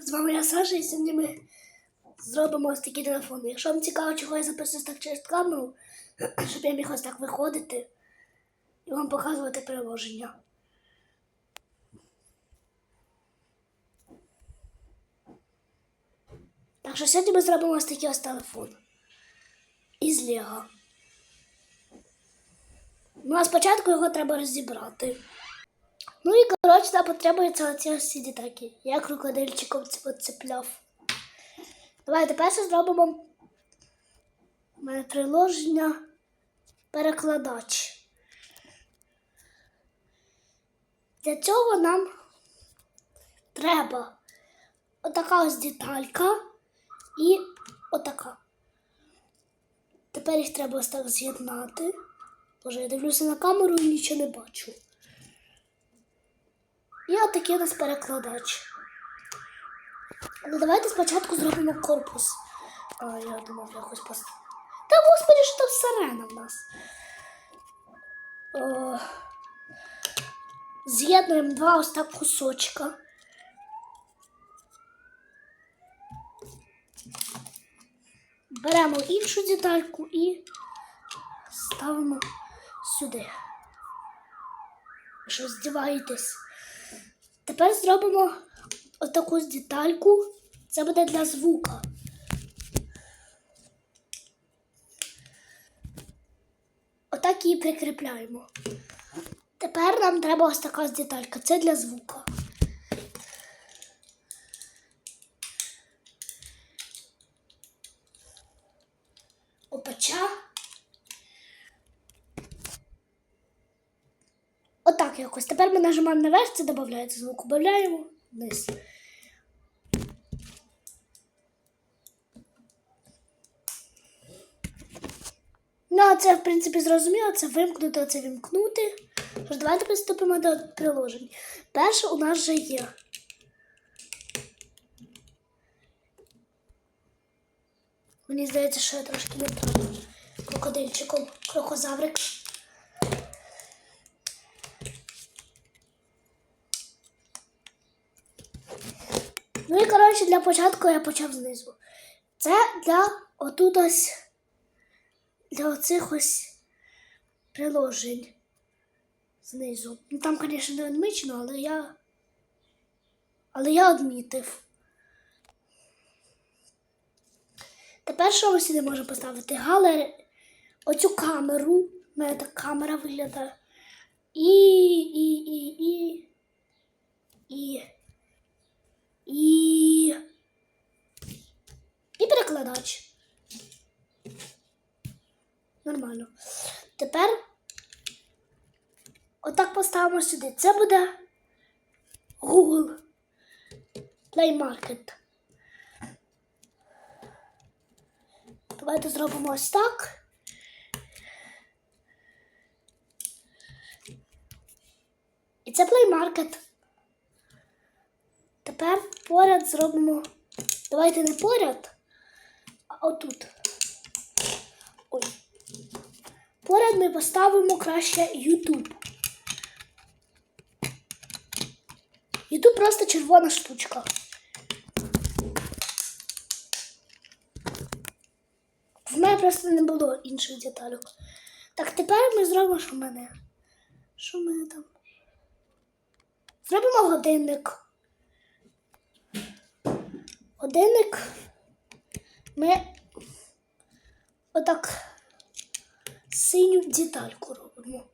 З вами я Саша, і сьогодні ми зробимо ось такі телефони. Якщо вам цікаво, чого я записую так через камеру, щоб я міг ось так виходити і вам показувати приложення. Так що сьогодні ми зробимо ось такий ось телефон. Із Лего. Ну а спочатку його треба розібрати. Ну і коротше, нам потребується оці ось ці детальки. Я крокодильчиком це поцепляв. Давайте перше зробимо У мене приложення перекладач. Для цього нам треба отака ось деталька і отака. Тепер їх треба ось так з'єднати. Боже, я дивлюся на камеру і нічого не бачу. І отакий у нас перекладач. Але давайте спочатку зробимо корпус. А, я думав, якось пост. Та господи, що там сирена в нас. О, з'єднуємо два ось так кусочка. Беремо іншу детальку і ставимо сюди. Що здіваєтесь? Тепер зробимо отаку детальку. Це буде для звука. Отак її прикріпляємо. Тепер нам треба ось така деталька. Це для звука. Опача. Отак якось. Тепер ми нажимаємо наверх, це додається звук. Додаємо вниз. Ну, це, в принципі, зрозуміло, це вимкнути, це вімкнути. Тож давайте приступимо до приложень. Перше у нас вже є. Мені здається, що я трошки не так. Крокодильчиком, крокозаврик. Ну і коротше, для початку я почав знизу. Це для отут для оцих ось приложень знизу. Ну там, звісно, не відмічено, але я. Але я відмітив. Тепер що ми сюди можемо поставити? Галер... Оцю камеру. У мене так камера виглядає. І. і. і. і. і. І. І перекладач. Нормально. Тепер отак поставимо сюди. Це буде Google Play Market. Давайте зробимо ось так. І це Play Market. Тепер поряд зробимо. Давайте не поряд, а отут. Ой. Поряд ми поставимо краще YouTube. YouTube просто червона штучка. В мене просто не було інших деталей. Так, тепер ми зробимо, що в мене. Що в мене там? Зробимо годинник. Годинник ми отак синю детальку робимо.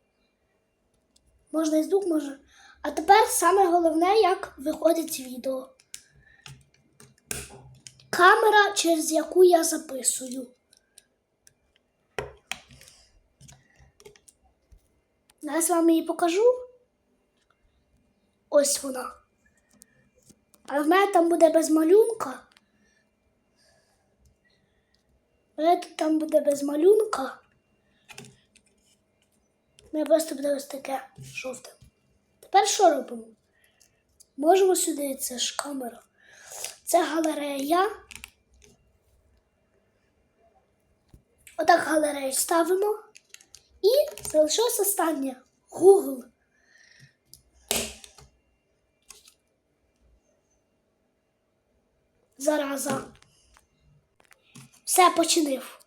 Можна і звук, може. А тепер саме головне, як виходить відео. Камера, через яку я записую. Зараз вам її покажу. Ось вона. Але в мене там буде без малюнка. В там буде без малюнка. Мене просто буде ось таке жовте. Тепер що робимо? Можемо сюди, це ж камера. Це галерея. Отак галерею ставимо. І залишилось останнє Google. Зараза. Все починив.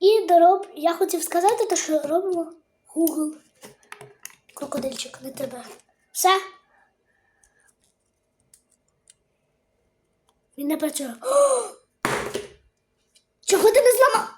І дороб... я хотів сказати, те, що робимо Google. Крокодильчик, не тебе. Все. Він не працює. Чого ти не зламав?